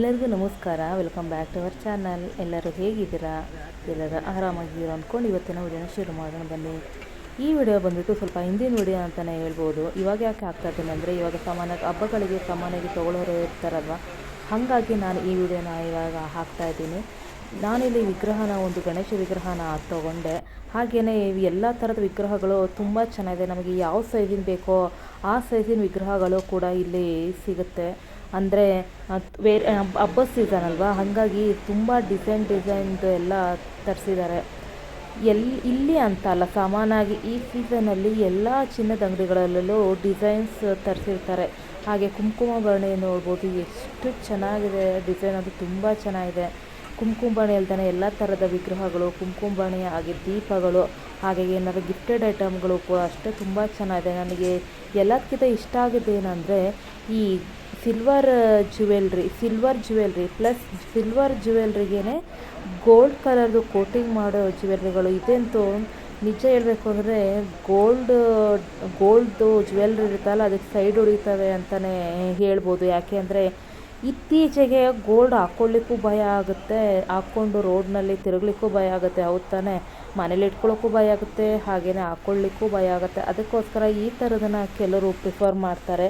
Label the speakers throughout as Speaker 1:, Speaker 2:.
Speaker 1: ಎಲ್ಲರಿಗೂ ನಮಸ್ಕಾರ. Welcome back to our channel ಎಲ್ಲರೂ ಹೇಗಿದ್ದೀರಾ? ಎಲ್ಲರೂ ಆರಾಮಾಗಿದ್ದೀರಾ ಅಂದ್ಕೊಂಡು ಇವತ್ತಿನ ವಿಡಿಯೋನ ಶುರು ಮಾಡೋಣ ಬನ್ನಿ. ಈ ವಿಡಿಯೋ ಬಂದ್ಬಿಟ್ಟು ಸ್ವಲ್ಪ ಹಿಂದಿನ ವಿಡಿಯೋ ಅಂತಲೇ ಹೇಳ್ಬೋದು. ಇವಾಗ ಯಾಕೆ ಆಗ್ತಾ ಇದ್ದೀನಿ ಅಂದರೆ, ಇವಾಗ ಸಾಮಾನ್ಯ ಹಬ್ಬಗಳಿಗೆ ಸಾಮಾನ್ಯವಾಗಿ ತೊಗೊಳೋರು ಇರ್ತಾರಲ್ವ? ಹಾಗಾಗಿ ನಾನು ಈ ವಿಡಿಯೋನ ಇವಾಗ ಹಾಕ್ತಾ ಇದ್ದೀನಿ. ನಾನಿಲ್ಲಿ ವಿಗ್ರಹನ, ಒಂದು ಗಣೇಶ ವಿಗ್ರಹನ ತೊಗೊಂಡೆ. ಹಾಗೆಯೇ ಎಲ್ಲ ಥರದ ವಿಗ್ರಹಗಳು ತುಂಬ ಚೆನ್ನಾಗಿದೆ. ನಮಗೆ ಯಾವ ಸೈಜಿನ ಬೇಕೋ ಆ ಸೈಜಿನ ವಿಗ್ರಹಗಳು ಕೂಡ ಇಲ್ಲಿ ಸಿಗುತ್ತೆ. ಅಂದರೆ ಬೇರೆ ಹಬ್ಬದ ಸೀಸನ್ ಅಲ್ವಾ? ಹಾಗಾಗಿ ತುಂಬ ಡಿಸೈನ್ ಡಿಸೈನ್ದು ಎಲ್ಲ ತರಿಸಿದ್ದಾರೆ ಎಲ್ಲಿ ಇಲ್ಲಿ ಅಂತ ಅಲ್ಲ, ಸಾಮಾನ್ಯವಾಗಿ ಈ ಸೀಸನಲ್ಲಿ ಎಲ್ಲ ಚಿನ್ನದ ಅಂಗಡಿಗಳಲ್ಲೂ ಡಿಸೈನ್ಸ್ ತರಿಸಿರ್ತಾರೆ. ಹಾಗೆ ಕುಂಕುಮ ಭರಣಿ ನೋಡ್ಬೋದು, ಎಷ್ಟು ಚೆನ್ನಾಗಿದೆ ಡಿಸೈನ್ ಅದು ತುಂಬ ಚೆನ್ನಾಗಿದೆ. ಕುಂಕುಮ ಭರಣಿ ಅಲ್ದೇ ಎಲ್ಲ ಥರದ ವಿಗ್ರಹಗಳು, ಕುಂಕುಮ ಭರಣಿ ಹಾಗೆ ದೀಪಗಳು ಹಾಗೆ ಏನಾದ್ರು ಗಿಫ್ಟೆಡ್ ಐಟಮ್ಗಳು ಕೂಡ ಅಷ್ಟೇ ತುಂಬ ಚೆನ್ನಾಗಿದೆ. ನನಗೆ ಎಲ್ಲದಕ್ಕಿಂತ ಇಷ್ಟ ಆಗಿದ್ದು ಏನಂದರೆ ಈ silver jewellery silver jewellery plus silver ಜುವೆಲ್ರಿಗೇ gold ಕಲರ್ದು ಕೋಟಿಂಗ್ ಮಾಡೋ ಜುವೆಲ್ರಿಗಳು ಇದಂತೂ ನಿಜ ಹೇಳಬೇಕು ಅಂದರೆ ಗೋಲ್ಡ್ ಗೋಲ್ಡ್ದು ಜುವೆಲ್ರಿ ಇರುತ್ತಲ್ಲ, ಅದಕ್ಕೆ ಸೈಡ್ ಹೊಡಿತವೆ ಅಂತಲೇ ಹೇಳ್ಬೋದು. ಯಾಕೆ ಅಂದರೆ ಇತ್ತೀಚೆಗೆ ಗೋಲ್ಡ್ ಹಾಕ್ಕೊಳ್ಳಿಕ್ಕೂ ಭಯ ಆಗುತ್ತೆ. ಹಾಕ್ಕೊಂಡು ರೋಡ್ನಲ್ಲಿ ತಿರುಗ್ಲಿಕ್ಕೂ ಭಯ ಆಗುತ್ತೆ. ಹೌದು ತಾನೇ? ಮನೇಲಿ ಇಟ್ಕೊಳ್ಳೋಕ್ಕೂ ಭಯ ಆಗುತ್ತೆ. ಹಾಗೆಯೇ ಹಾಕ್ಕೊಳ್ಳಿಕ್ಕೂ ಭಯ ಆಗುತ್ತೆ. ಅದಕ್ಕೋಸ್ಕರ ಈ ಥರದನ್ನ ಕೆಲವರು ಪ್ರಿಫರ್ ಮಾಡ್ತಾರೆ.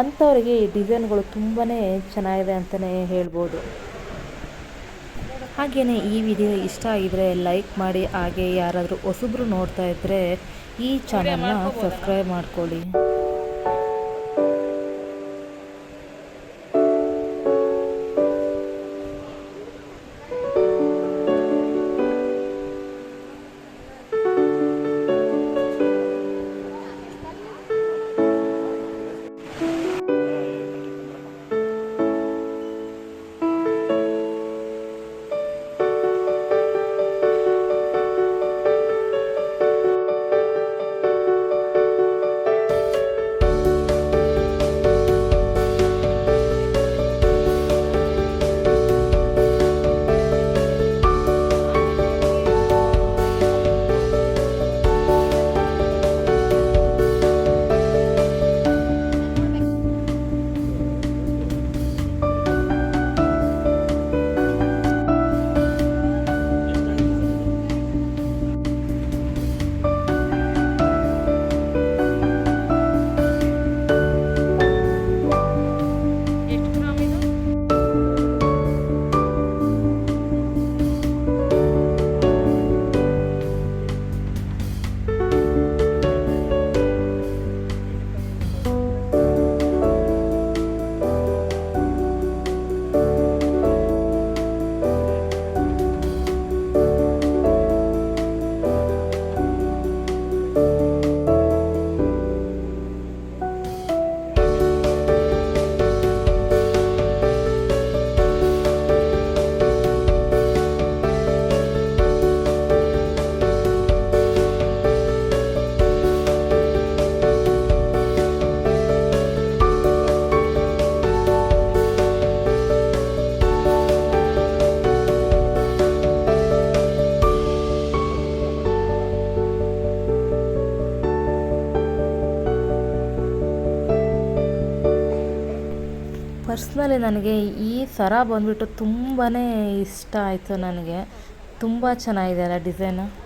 Speaker 1: ಅಂಥವ್ರಿಗೆ ಈ ಡಿಸೈನ್ಗಳು ತುಂಬಾ ಚೆನ್ನಾಗಿದೆ ಅಂತಲೇ ಹೇಳ್ಬೋದು. ಹಾಗೆಯೇ ಈ ವಿಡಿಯೋ ಇಷ್ಟ ಆಗಿದರೆ ಲೈಕ್ ಮಾಡಿ. ಹಾಗೆ ಯಾರಾದರೂ ಹೊಸಬ್ರು ನೋಡ್ತಾ ಇದ್ದರೆ ಈ ಚಾನಲ್ನ ಸಬ್ಸ್ಕ್ರೈಬ್ ಮಾಡ್ಕೊಳ್ಳಿ. ಪರ್ಸ್ನಲಿ ನನಗೆ ಈ ಸರ ಬಂದುಬಿಟ್ಟು ತುಂಬಾ ಇಷ್ಟ ಆಯಿತು ನನಗೆ. ತುಂಬ ಚೆನ್ನಾಗಿದೆ ಅಲ್ಲ ಡಿಸೈನು.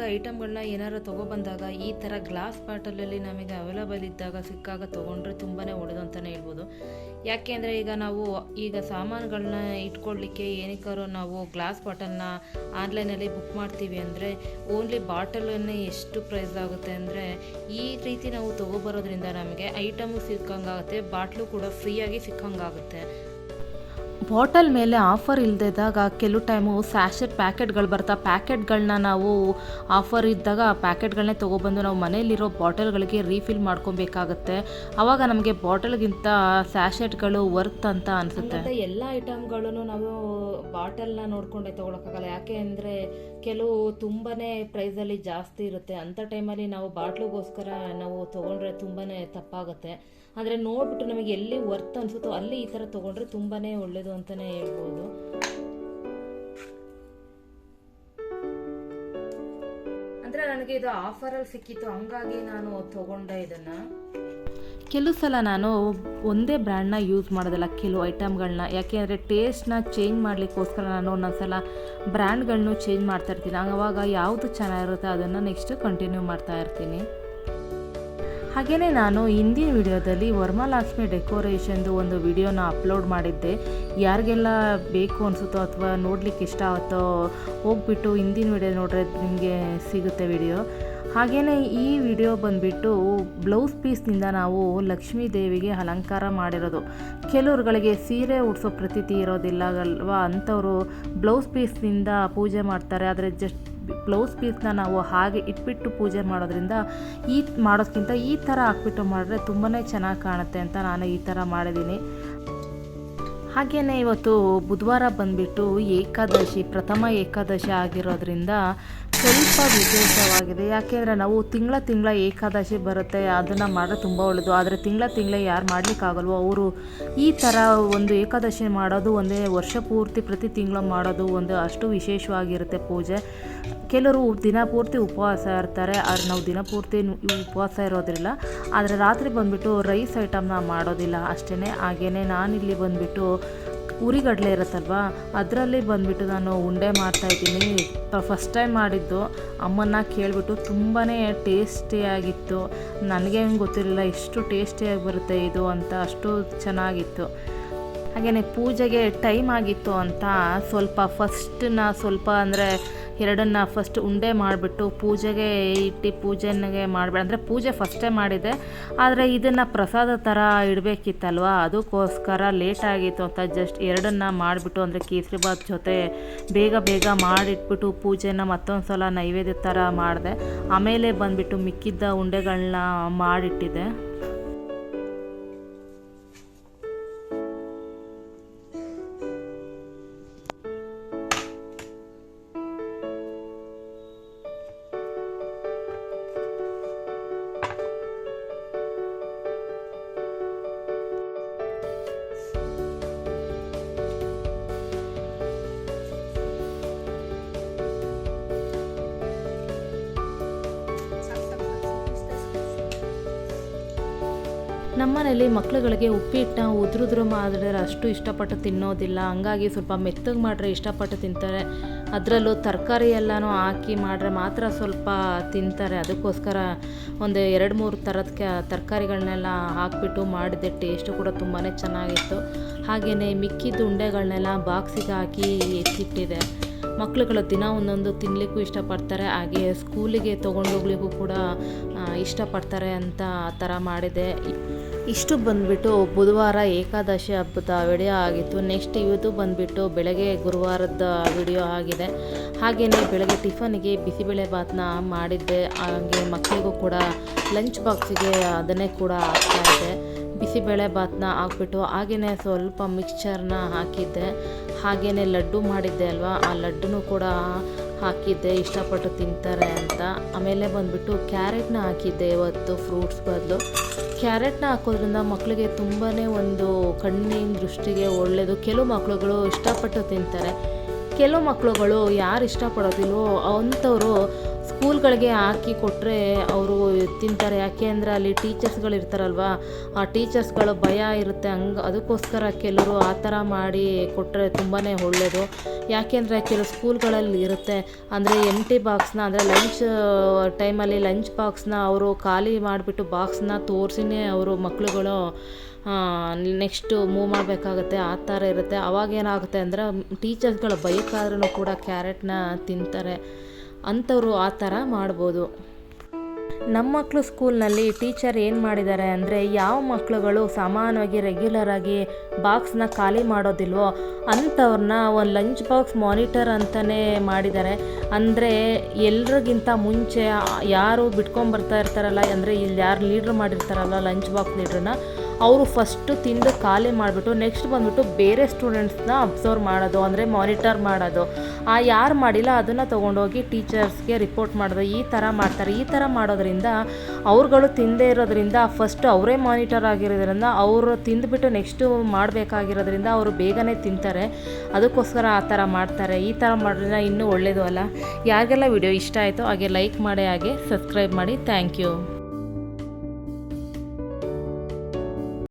Speaker 1: ನಾರ್ಮಲಾಗಿ ಐಟಮ್ಗಳನ್ನ ಏನಾರು ತೊಗೊಬಂದಾಗ, ಈ ಥರ ಗ್ಲಾಸ್ ಬಾಟಲಲ್ಲಿ ನಮಗೆ ಅವೈಲಬಲ್ ಇದ್ದಾಗ ಸಿಕ್ಕಾಗ ತೊಗೊಂಡ್ರೆ ತುಂಬಾ ಒಳ್ಳೆಯದು ಅಂತಲೇ ಹೇಳ್ಬೋದು. ಯಾಕೆ ಅಂದರೆ ಈಗ ನಾವು ಈಗ ಸಾಮಾನುಗಳನ್ನ ಇಟ್ಕೊಳ್ಳಿಕ್ಕೆ ಏನಕ್ಕಾರು ನಾವು ಗ್ಲಾಸ್ ಬಾಟಲ್ನ ಆನ್ಲೈನಲ್ಲಿ ಬುಕ್ ಮಾಡ್ತೀವಿ ಅಂದರೆ, ಓನ್ಲಿ ಬಾಟಲನ್ನೇ ಎಷ್ಟು ಪ್ರೈಸ್ ಆಗುತ್ತೆ ಅಂದರೆ, ಈ ರೀತಿ ನಾವು ತೊಗೊಬರೋದ್ರಿಂದ ನಮಗೆ ಐಟಮು ಸಿಕ್ಕಂಗಾಗುತ್ತೆ, ಬಾಟ್ಲು ಕೂಡ ಫ್ರೀಯಾಗಿ ಸಿಕ್ಕಂಗಾಗುತ್ತೆ. ಬಾಟಲ್ ಮೇಲೆ ಆಫರ್ ಇಲ್ಲದಿದ್ದಾಗ ಕೆಲವು ಟೈಮು ಸ್ಯಾಶೆಟ್ ಪ್ಯಾಕೆಟ್ಗಳು ಬರ್ತಾ, ಪ್ಯಾಕೆಟ್ಗಳನ್ನ ನಾವು ಆಫರ್ ಇದ್ದಾಗ ಆ ಪ್ಯಾಕೆಟ್ಗಳನ್ನೇ ತೊಗೊಬಂದು ನಾವು ಮನೆಯಲ್ಲಿರೋ ಬಾಟಲ್ಗಳಿಗೆ ರೀಫಿಲ್ ಮಾಡ್ಕೊಬೇಕಾಗತ್ತೆ. ಆವಾಗ ನಮಗೆ ಬಾಟಲ್ಗಿಂತ ಸ್ಯಾಶೆಟ್ಗಳು ವರ್ತ್ ಅಂತ ಅನಿಸುತ್ತೆ. ಎಲ್ಲ ಐಟಮ್ಗಳನ್ನು ನಾವು ಬಾಟಲ್ನ ನೋಡ್ಕೊಂಡೆ ತೊಗೊಳಕ್ಕಾಗಲ್ಲ. ಯಾಕೆ ಅಂದರೆ ಕೆಲವು ತುಂಬಾ ಪ್ರೈಸಲ್ಲಿ ಜಾಸ್ತಿ ಇರುತ್ತೆ. ಅಂಥ ಟೈಮಲ್ಲಿ ನಾವು ಬಾಟ್ಲಿಗೋಸ್ಕರ ನಾವು ತೊಗೊಂಡ್ರೆ ತುಂಬಾ ತಪ್ಪಾಗುತ್ತೆ. ಆದರೆ ನೋಡ್ಬಿಟ್ಟು ನಮಗೆ ಎಲ್ಲಿ ವರ್ತ್ ಅನಿಸುತ್ತೋ ಅಲ್ಲಿ ಈ ಥರ ತೊಗೊಂಡ್ರೆ ತುಂಬಾ ಒಳ್ಳೆಯದು ಅಂತಲೇ ಹೇಳ್ಬೋದು. ಅಂದರೆ ನನಗೆ ಇದು ಆಫರಲ್ಲಿ ಸಿಕ್ಕಿತ್ತು ಹಂಗಾಗಿ ನಾನು ತೊಗೊಂಡೆ ಇದನ್ನು. ಕೆಲವು ಸಲ ನಾನು ಒಂದೇ ಬ್ರ್ಯಾಂಡ್ನ ಯೂಸ್ ಮಾಡೋದಲ್ಲ ಕೆಲವು ಐಟಮ್ಗಳನ್ನ ಯಾಕೆಂದರೆ ಟೇಸ್ಟ್ನ ಚೇಂಜ್ ಮಾಡಲಿಕ್ಕೋಸ್ಕರ ನಾನು ಒಂದೊಂದ್ಸಲ ಬ್ರ್ಯಾಂಡ್ಗಳನ್ನೂ ಚೇಂಜ್ ಮಾಡ್ತಾ ಇರ್ತೀನಿ. ಆವಾಗ ಯಾವುದು ಚೆನ್ನಾಗಿರುತ್ತೆ ಅದನ್ನು ನೆಕ್ಸ್ಟ್ ಕಂಟಿನ್ಯೂ ಮಾಡ್ತಾ ಇರ್ತೀನಿ. ಹಾಗೆಯೇ ನಾನು ಹಿಂದಿನ ವಿಡಿಯೋದಲ್ಲಿ ವರ್ಮಾಲಕ್ಷ್ಮಿ ಡೆಕೋರೇಷನ್ದು ಒಂದು ವಿಡಿಯೋನ ಅಪ್ಲೋಡ್ ಮಾಡಿದ್ದೆ. ಯಾರಿಗೆಲ್ಲ ಬೇಕು ಅನಿಸುತ್ತೋ ಅಥವಾ ನೋಡಲಿಕ್ಕೆ ಇಷ್ಟ ಆಗುತ್ತೋ ಹೋಗ್ಬಿಟ್ಟು ಹಿಂದಿನ ವಿಡಿಯೋ ನೋಡ್ರೆ ನಿಮಗೆ ಸಿಗುತ್ತೆ ವಿಡಿಯೋ. ಹಾಗೆಯೇ ಈ ವಿಡಿಯೋ ಬಂದುಬಿಟ್ಟು ಬ್ಲೌಸ್ ಪೀಸ್ನಿಂದ ನಾವು ಲಕ್ಷ್ಮೀ ದೇವಿಗೆ ಅಲಂಕಾರ ಮಾಡಿರೋದು. ಕೆಲವ್ರುಗಳಿಗೆ ಸೀರೆ ಉಡಿಸೋ ಪ್ರತೀತಿ ಇರೋದಿಲ್ಲ ಅಲ್ವಾ? ಅಂಥವರು ಬ್ಲೌಸ್ ಪೀಸ್ನಿಂದ ಪೂಜೆ ಮಾಡ್ತಾರೆ. ಆದರೆ ಜಸ್ಟ್ ಬ್ಲೌಸ್ ಪೀಸ್ನ ನಾವು ಹಾಗೆ ಇಟ್ಬಿಟ್ಟು ಪೂಜೆ ಮಾಡೋದ್ರಿಂದ ಈ ಮಾಡೋದ್ಕಿಂತ ಈ ಥರ ಹಾಕ್ಬಿಟ್ಟು ಮಾಡಿದ್ರೆ ತುಂಬಾ ಚೆನ್ನಾಗಿ ಕಾಣುತ್ತೆ ಅಂತ ನಾನು ಈ ಥರ ಮಾಡಿದ್ದೀನಿ. ಹಾಗೆಯೇ ಇವತ್ತು ಬುಧವಾರ ಬಂದುಬಿಟ್ಟು ಏಕಾದಶಿ, ಪ್ರಥಮ ಏಕಾದಶಿ ಆಗಿರೋದ್ರಿಂದ ಸ್ವಲ್ಪ ವಿಶೇಷವಾಗಿದೆ. ಯಾಕೆಂದರೆ ನಾವು ತಿಂಗಳ ತಿಂಗಳ ಏಕಾದಶಿ ಬರುತ್ತೆ, ಅದನ್ನು ಮಾಡಿದ್ರೆ ತುಂಬ ಒಳ್ಳೆಯದು ಆದರೆ ತಿಂಗಳ ತಿಂಗಳ ಯಾರು ಮಾಡಲಿಕ್ಕಾಗಲ್ವೋ ಅವರು ಈ ಥರ ಒಂದು ಏಕಾದಶಿ ಮಾಡೋದು, ಒಂದೇ ವರ್ಷ ಪೂರ್ತಿ ಪ್ರತಿ ತಿಂಗಳು ಮಾಡೋದು ಒಂದು ಅಷ್ಟು ವಿಶೇಷವಾಗಿರುತ್ತೆ ಪೂಜೆ. ಕೆಲವರು ದಿನ ಪೂರ್ತಿ ಉಪವಾಸ ಇರ್ತಾರೆ, ಆದರೆ ನಾವು ದಿನ ಪೂರ್ತಿ ಉಪವಾಸ ಇರೋದಿಲ್ಲ. ಆದರೆ ರಾತ್ರಿ ಬಂದುಬಿಟ್ಟು ರೈಸ್ ಐಟಮ್ನ ಮಾಡೋದಿಲ್ಲ ಅಷ್ಟೇ ಹಾಗೆಯೇ ನಾನಿಲ್ಲಿ ಬಂದುಬಿಟ್ಟು ಉರಿಗಡಲೆ ಇರುತ್ತಲ್ವಾ? ಅದರಲ್ಲಿ ಬಂದುಬಿಟ್ಟು ನಾನು ಉಂಡೆ ಮಾಡ್ತಾಯಿದ್ದೀನಿ ಫಸ್ಟ್ ಟೈಮ್ ಮಾಡಿದ್ದು. ಅಮ್ಮನ್ನ ಕೇಳಿಬಿಟ್ಟು ತುಂಬಾ ಟೇಸ್ಟಿಯಾಗಿತ್ತು ನನಗೆ ಗೊತ್ತಿರಲಿಲ್ಲ ಇಷ್ಟು ಟೇಸ್ಟಿಯಾಗಿ ಬರುತ್ತೆ ಇದು ಅಂತ, ಅಷ್ಟು ಚೆನ್ನಾಗಿತ್ತು. ಹಾಗೆಯೇ ಪೂಜೆಗೆ ಟೈಮ್ ಆಗಿತ್ತು ಅಂತ ಸ್ವಲ್ಪ ಫಸ್ಟ್ನ ಸ್ವಲ್ಪ ಅಂದರೆ ಎರಡನ್ನ ಫಸ್ಟ್ ಉಂಡೆ ಮಾಡಿಬಿಟ್ಟು ಪೂಜೆಗೆ ಇಟ್ಟು ಪೂಜೆಗೆ ಮಾಡಬೇಡ. ಅಂದರೆ ಪೂಜೆ ಫಸ್ಟೇ ಮಾಡಿದೆ. ಆದರೆ ಇದನ್ನು ಪ್ರಸಾದ ಥರ ಇಡಬೇಕಿತ್ತಲ್ವ? ಅದಕ್ಕೋಸ್ಕರ ಲೇಟ್ ಆಗಿತ್ತು ಅಂತ ಜಸ್ಟ್ ಎರಡನ್ನ ಮಾಡಿಬಿಟ್ಟು ಅಂದರೆ ಕೇಸರಿ ಬಾತ್ ಜೊತೆ ಬೇಗ ಬೇಗ ಮಾಡಿಟ್ಬಿಟ್ಟು ಪೂಜೆನ ಮತ್ತೊಂದು ಸಲ ನೈವೇದ್ಯ ಥರ ಮಾಡಿದೆ. ಆಮೇಲೆ ಬಂದುಬಿಟ್ಟು ಮಿಕ್ಕಿದ್ದ ಉಂಡೆಗಳನ್ನ ಮಾಡಿಟ್ಟಿದ್ದೆ. ನಮ್ಮನೇಲಿ ಮಕ್ಳುಗಳಿಗೆ ಉಪ್ಪಿಟ್ಟನ್ನ ಉದ್ರುದ್ರು ಮಾಡಿದ್ರೆ ಅಷ್ಟು ಇಷ್ಟಪಟ್ಟು ತಿನ್ನೋದಿಲ್ಲ. ಹಂಗಾಗಿ ಸ್ವಲ್ಪ ಮೆತ್ತಗೆ ಮಾಡಿದ್ರೆ ಇಷ್ಟಪಟ್ಟು ತಿಂತಾರೆ. ಅದರಲ್ಲೂ ತರಕಾರಿ ಎಲ್ಲನೂ ಹಾಕಿ ಮಾಡಿದ್ರೆ ಮಾತ್ರ ಸ್ವಲ್ಪ ತಿಂತಾರೆ. ಅದಕ್ಕೋಸ್ಕರ ಒಂದು ಎರಡು ಮೂರು ಥರದ ತರಕಾರಿಗಳನ್ನೆಲ್ಲ ಹಾಕಿಬಿಟ್ಟು ಮಾಡಿದೆ. ಟೇಸ್ಟು ಕೂಡ ತುಂಬಾ ಚೆನ್ನಾಗಿತ್ತು. ಹಾಗೆಯೇ ಮಿಕ್ಕಿದ ಉಂಡೆಗಳನ್ನೆಲ್ಲ ಬಾಕ್ಸಿಗೆ ಹಾಕಿ ಎತ್ತಿಟ್ಟಿದೆ. ಮಕ್ಕಳುಗಳು ದಿನ ಒಂದೊಂದು ತಿನ್ನಲಿಕ್ಕೂ ಇಷ್ಟಪಡ್ತಾರೆ. ಹಾಗೆ ಸ್ಕೂಲಿಗೆ ತೊಗೊಂಡೋಗ್ಲಿಗೂ ಕೂಡ ಇಷ್ಟಪಡ್ತಾರೆ ಅಂತ ಆ ಥರ ಮಾಡಿದೆ. ಇಷ್ಟು ಬಂದ್ಬಿಟ್ಟು ಬುಧವಾರ ಏಕಾದಶಿ ಹಬ್ಬದ ವಿಡಿಯೋ ಆಗಿತ್ತು. ನೆಕ್ಸ್ಟ್ ಇವತ್ತು ಬಂದ್ಬಿಟ್ಟು ಬೆಳಗ್ಗೆ ಗುರುವಾರದ ವಿಡಿಯೋ ಆಗಿದೆ. ಹಾಗೆಯೇ ಬೆಳಗ್ಗೆ ಟಿಫನ್ಗೆ ಬಿಸಿಬೇಳೆ ಭಾತನ ಮಾಡಿದ್ದೆ. ಹಾಗೆ ಮಕ್ಕಳಿಗೂ ಕೂಡ ಲಂಚ್ ಬಾಕ್ಸಿಗೆ ಅದನ್ನೇ ಕೂಡ ಹಾಕ್ತಾ ಇದ್ದೆ. ಬಿಸಿಬೇಳೆ ಭಾತ್ನ ಹಾಕ್ಬಿಟ್ಟು ಹಾಗೆಯೇ ಸ್ವಲ್ಪ ಮಿಕ್ಸ್ಚರ್ನ ಹಾಕಿದ್ದೆ. ಹಾಗೆಯೇ ಲಡ್ಡು ಮಾಡಿದ್ದೆ ಅಲ್ವಾ? ಆ ಲಡ್ಡುನೂ ಕೂಡ ಹಾಕಿದ್ದೆ. ಇಷ್ಟಪಟ್ಟು ತಿಂತಾರೆ ಅಂತ. ಆಮೇಲೆ ಬಂದುಬಿಟ್ಟು ಕ್ಯಾರೆಟ್ನ ಹಾಕಿದ್ದೆ ಇವತ್ತು ಫ್ರೂಟ್ಸ್ ಬದಲು. ಕ್ಯಾರೆಟ್ನ ಹಾಕೋದ್ರಿಂದ ಮಕ್ಕಳಿಗೆ ತುಂಬಾ ಒಂದು ಕಣ್ಣಿನ ದೃಷ್ಟಿಗೆ ಒಳ್ಳೆಯದು ಕೆಲವು ಮಕ್ಕಳುಗಳು ಇಷ್ಟಪಟ್ಟು ತಿಂತಾರೆ. ಕೆಲವು ಮಕ್ಕಳುಗಳು ಯಾರು ಇಷ್ಟಪಡೋದಿಲ್ವೋ ಅಂಥವರು ಸ್ಕೂಲ್ಗಳಿಗೆ ಹಾಕಿ ಕೊಟ್ಟರೆ ಅವರು ತಿಂತಾರೆ. ಯಾಕೆ ಅಂದರೆ ಅಲ್ಲಿ ಟೀಚರ್ಸ್ಗಳು ಇರ್ತಾರಲ್ವ? ಆ ಟೀಚರ್ಸ್ಗಳು ಭಯ ಇರುತ್ತೆ. ಹಂಗೆ ಅದಕ್ಕೋಸ್ಕರ ಕೆಲವರು ಆ ಥರ ಮಾಡಿ ಕೊಟ್ಟರೆ ತುಂಬಾ ಒಳ್ಳೆಯದು ಯಾಕೆಂದರೆ ಕೆಲವು ಸ್ಕೂಲ್ಗಳಲ್ಲಿ ಇರುತ್ತೆ. ಅಂದರೆ ಎಂ ಟಿ ಬಾಕ್ಸ್ನ ಅಂದರೆ ಲಂಚ್ ಟೈಮಲ್ಲಿ ಲಂಚ್ ಬಾಕ್ಸ್ನ ಅವರು ಖಾಲಿ ಮಾಡಿಬಿಟ್ಟು ಬಾಕ್ಸ್ನ ತೋರಿಸಿನೇ ಅವರು ಮಕ್ಕಳುಗಳು ನೆಕ್ಸ್ಟು ಮೂವ್ ಮಾಡಬೇಕಾಗುತ್ತೆ. ಆ ಥರ ಇರುತ್ತೆ. ಅವಾಗೇನಾಗುತ್ತೆ ಅಂದರೆ ಟೀಚರ್ಸ್ಗಳ ಬೈಕಾದ್ರೂ ಕೂಡ ಕ್ಯಾರೆಟ್ನ ತಿಂತಾರೆ. ಅಂಥವ್ರು ಆ ಥರ ಮಾಡ್ಬೋದು. ನಮ್ಮ ಮಕ್ಕಳು ಸ್ಕೂಲ್ನಲ್ಲಿ ಟೀಚರ್ ಏನು ಮಾಡಿದ್ದಾರೆ ಅಂದರೆ ಯಾವ ಮಕ್ಕಳುಗಳು ಸಾಮಾನ್ಯವಾಗಿ ರೆಗ್ಯುಲರ್ ಆಗಿ ಬಾಕ್ಸ್ನ ಖಾಲಿ ಮಾಡೋದಿಲ್ವೋ ಅಂಥವ್ರನ್ನ ಒಂದು ಲಂಚ್ ಬಾಕ್ಸ್ ಮಾನಿಟರ್ ಅಂತಲೇ ಮಾಡಿದ್ದಾರೆ. ಅಂದರೆ ಎಲ್ರಿಗಿಂತ ಮುಂಚೆ ಯಾರು ಬಿಟ್ಕೊಂಬರ್ತಾ ಇರ್ತಾರಲ್ಲ, ಅಂದರೆ ಇಲ್ಲಿ ಯಾರು ಲೀಡ್ರ್ ಮಾಡಿರ್ತಾರಲ್ಲ ಲಂಚ್ ಬಾಕ್ಸ್ ಲೀಡ್ರನ್ನ ಅವರು ಫಸ್ಟು ತಿಂದು ಖಾಲಿ ಮಾಡಿಬಿಟ್ಟು ನೆಕ್ಸ್ಟ್ ಬಂದ್ಬಿಟ್ಟು ಬೇರೆ ಸ್ಟೂಡೆಂಟ್ಸ್ನ ಅಬ್ಸರ್ವ್ ಮಾಡೋದು, ಅಂದರೆ ಮಾನಿಟರ್ ಮಾಡೋದು. ಆ ಯಾರು ಮಾಡಿಲ್ಲ ಅದನ್ನು ತೊಗೊಂಡೋಗಿ ಟೀಚರ್ಸ್ಗೆ ರಿಪೋರ್ಟ್ ಮಾಡೋದು. ಈ ಥರ ಮಾಡ್ತಾರೆ. ಈ ಥರ ಮಾಡೋದ್ರಿಂದ ಅವ್ರುಗಳು ತಿಂದೇ ಇರೋದ್ರಿಂದ ಫಸ್ಟ್ ಅವರೇ ಮಾನಿಟರ್ ಆಗಿರೋದ್ರಿಂದ, ಅವರು ತಿಂದುಬಿಟ್ಟು ನೆಕ್ಸ್ಟು ಮಾಡಬೇಕಾಗಿರೋದ್ರಿಂದ ಅವರು ಬೇಗನೆ ತಿಂತಾರೆ. ಅದಕ್ಕೋಸ್ಕರ ಆ ಥರ ಮಾಡ್ತಾರೆ. ಈ ಥರ ಮಾಡೋದ್ರಿಂದ ಇನ್ನೂ ಒಳ್ಳೆಯದು ಅಲ್ಲ. ಯಾರಿಗೆಲ್ಲ ವಿಡಿಯೋ ಇಷ್ಟ ಆಯಿತು ಹಾಗೆ ಲೈಕ್ ಮಾಡಿ, ಹಾಗೆ ಸಬ್ಸ್ಕ್ರೈಬ್ ಮಾಡಿ. Thank you